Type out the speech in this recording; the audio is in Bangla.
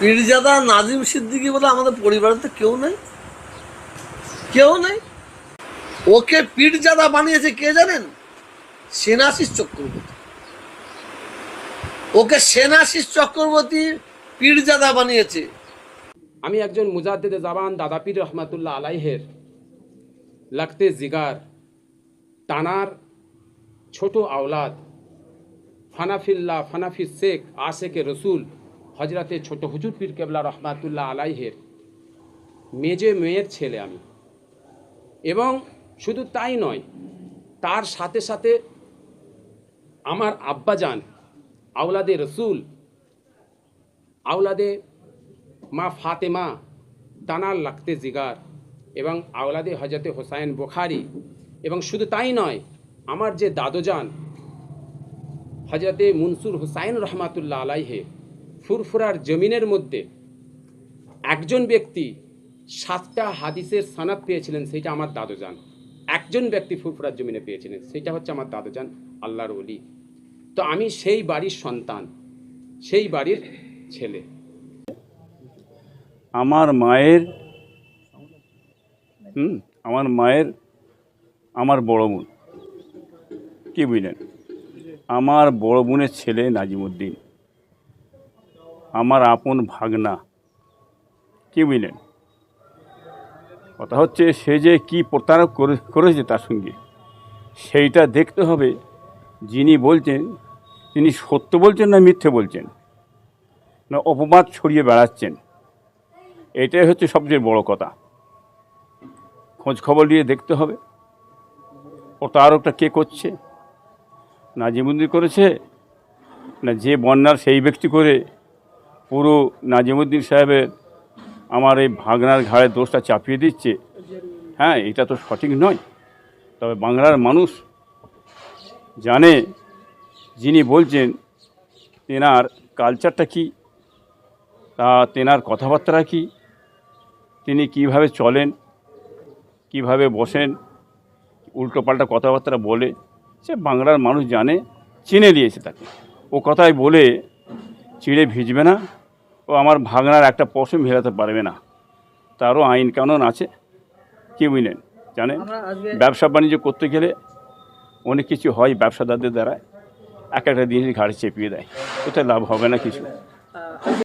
পীরজাদা নাজিম সিদ্দিকি বলে আমাদের পরিবারে তো কেউ নেই। কেউ নেই। ওকে পীরজাদা বানিয়েছে কে জানেন? সেনাশিস চক্রবর্তী। ওকে সেনাশিস চক্রবর্তী পীরজাদা বানিয়েছে। আমি একজন মুজাদ্দেদে জাবান, দাদা পীর রহমাতুল্লাহ আলাইহের লাগতে জিগার, টানার ছোট আওলাদ ফানাফিল্লা ফানাফি শেখ আশেকে রসুল হজরতে ছোট হুজুর পীর কেবলা রহমাতুল্লাহ আলাইহের মেজে মেয়ের ছেলে আমি। এবং শুধু তাই নয়, তার সাথে সাথে আমার আব্বাজান, আওলাদে রসুল, আওলাদে মা ফাতেমা তানার লাগতে জিগার এবং আওলাদে হজরতে হোসাইন বোখারি এবং শুধু তাই নয়, আমার যে দাদোজান হজরতে মনসুর হুসাইন রহমাতুল্লাহ আলাইহে ফুরফুরার জমিনের মধ্যে একজন ব্যক্তি সাতটা হাদিসের সানাত পেয়েছিলেন সেটা আমার দাদোজান। একজন ব্যক্তি ফুরফুরার জমিনে পেয়েছিলেন সেটা হচ্ছে আমার দাদোজান আল্লাহর অলি তো আমি সেই বাড়ির সন্তান, সেই বাড়ির ছেলে। আমার মায়ের, হুম, আমার মায়ের, আমার বড় বোন। কি বুঝলেন? আমার বড় বোনের ছেলে নাজিমুদ্দিন। আমার আপন ভাগনা। কি বুঝলেন? কথা হচ্ছে সে যে কী প্রতারক করে, করেছে তার সঙ্গে, সেইটা দেখতে হবে যিনি বলছেন, তিনি সত্য বলছেন না মিথ্যে বলছেন? না অপবাদ ছড়িয়ে বেড়াচ্ছেন? এটাই হচ্ছে সবচেয়ে বড় কথা। খোঁজ খবর নিয়ে দেখতে হবে, প্রতারকটা কে করছে? না নাজিমুদ্দিন করেছে? না যে বন্যার সেই ব্যক্তি করে পুরো নাজিমুদ্দিন সাহেবের আমার এই ভাগনার ঘাড়ে দোষটা চাপিয়ে দিচ্ছে। হ্যাঁ এটা তো সঠিক নয়। তবে বাংলার মানুষ জানে, যিনি বলছেন, তেনার কালচারটা কি? তা তেনার কথাবার্তা কি? তিনি কীভাবে চলেন? কীভাবে বসেন? উল্টোপাল্টা কথাবার্তা বলে, সে বাংলার মানুষ জানে, চিনে দিয়েছে তাকে। ও কথাই বলে, চিড়ে ভিজবে না। ও আমার ভাগনার একটা পশম হেরাতে পারবে না। তারও আইন কানুন আছে। কি বুঝলেন? জানেন? ব্যবসা বাণিজ্য করতে গেলে অনেক কিছু হয় ব্যবসাদারদের দ্বারা। এক একটা জিনিস ঘাড়ে চেপিয়ে দেয়। কোথায় লাভ হবে না কিছু।